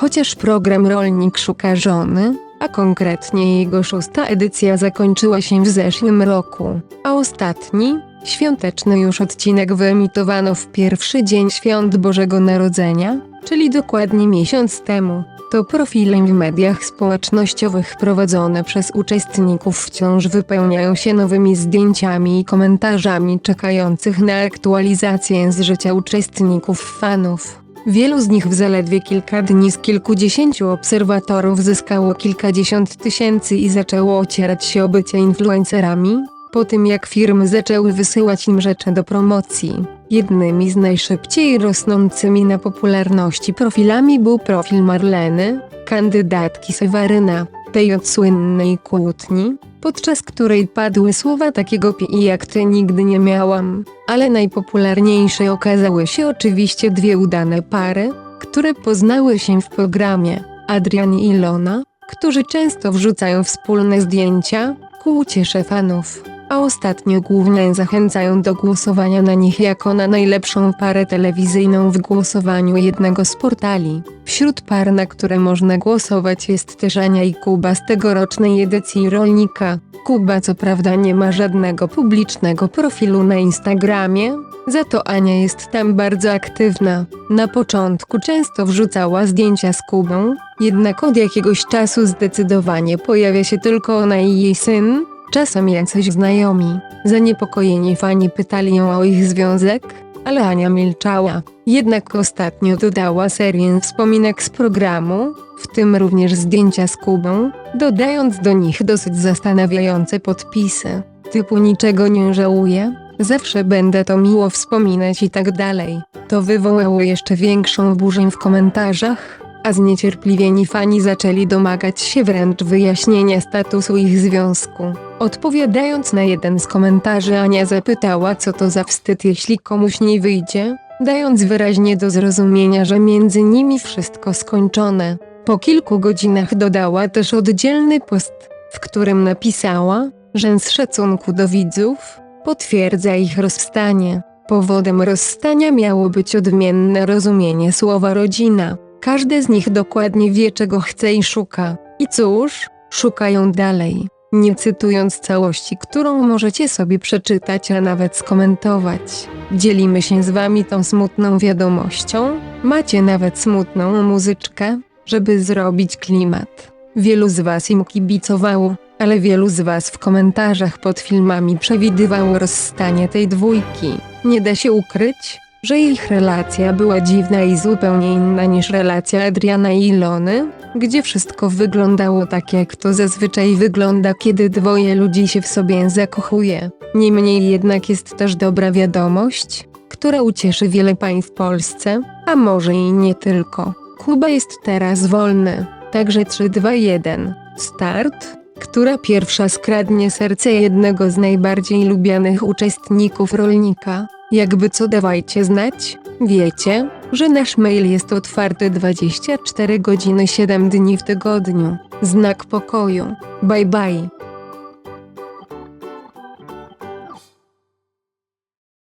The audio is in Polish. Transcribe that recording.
Chociaż program Rolnik szuka żony, a konkretnie jego szósta edycja zakończyła się w zeszłym roku, a ostatni, świąteczny już odcinek wyemitowano w pierwszy dzień świąt Bożego Narodzenia, czyli dokładnie miesiąc temu. To profile w mediach społecznościowych prowadzone przez uczestników wciąż wypełniają się nowymi zdjęciami i komentarzami czekających na aktualizację z życia uczestników fanów. Wielu z nich w zaledwie kilka dni z kilkudziesięciu obserwatorów zyskało kilkadziesiąt tysięcy i zaczęło ocierać się o bycie influencerami, po tym jak firmy zaczęły wysyłać im rzeczy do promocji. Jednymi z najszybciej rosnącymi na popularności profilami był profil Marleny, kandydatki Seweryna, tej od słynnej kłótni, podczas której padły słowa takiego pi jak ty nigdy nie miałam. Ale najpopularniejsze okazały się oczywiście dwie udane pary, które poznały się w programie, Adrian i Ilona, którzy często wrzucają wspólne zdjęcia, ku uciesze fanów, a ostatnio głównie zachęcają do głosowania na nich jako na najlepszą parę telewizyjną w głosowaniu jednego z portali. Wśród par, na które można głosować jest też Ania i Kuba z tegorocznej edycji Rolnika. Kuba co prawda nie ma żadnego publicznego profilu na Instagramie, za to Ania jest tam bardzo aktywna. Na początku często wrzucała zdjęcia z Kubą, jednak od jakiegoś czasu zdecydowanie pojawia się tylko ona i jej syn, czasem jacyś znajomi. Zaniepokojeni fani pytali ją o ich związek, ale Ania milczała. Jednak ostatnio dodała serię wspominek z programu, w tym również zdjęcia z Kubą, dodając do nich dosyć zastanawiające podpisy, typu niczego nie żałuję, zawsze będę to miło wspominać i tak dalej. To wywołało jeszcze większą burzę w komentarzach, a zniecierpliwieni fani zaczęli domagać się wręcz wyjaśnienia statusu ich związku. Odpowiadając na jeden z komentarzy Ania zapytała co to za wstyd jeśli komuś nie wyjdzie, dając wyraźnie do zrozumienia, że między nimi wszystko skończone. Po kilku godzinach dodała też oddzielny post, w którym napisała, że z szacunku do widzów, potwierdza ich rozstanie. Powodem rozstania miało być odmienne rozumienie słowa rodzina. Każdy z nich dokładnie wie, czego chce i szuka. I cóż, szukają dalej. Nie cytując całości, którą możecie sobie przeczytać, a nawet skomentować. Dzielimy się z wami tą smutną wiadomością. Macie nawet smutną muzyczkę, żeby zrobić klimat. Wielu z was im kibicowało, ale wielu z was w komentarzach pod filmami przewidywało rozstanie tej dwójki. Nie da się ukryć, że ich relacja była dziwna i zupełnie inna niż relacja Adriana i Ilony, gdzie wszystko wyglądało tak jak to zazwyczaj wygląda, kiedy dwoje ludzi się w sobie zakochuje. Niemniej jednak jest też dobra wiadomość, która ucieszy wiele pań w Polsce, a może i nie tylko. Kuba jest teraz wolny, także 3, 2, 1. Start! Która pierwsza skradnie serce jednego z najbardziej lubianych uczestników rolnika? Jakby co dawajcie znać, wiecie, że nasz mail jest otwarty 24 godziny 7 dni w tygodniu. Znak pokoju. Bye bye.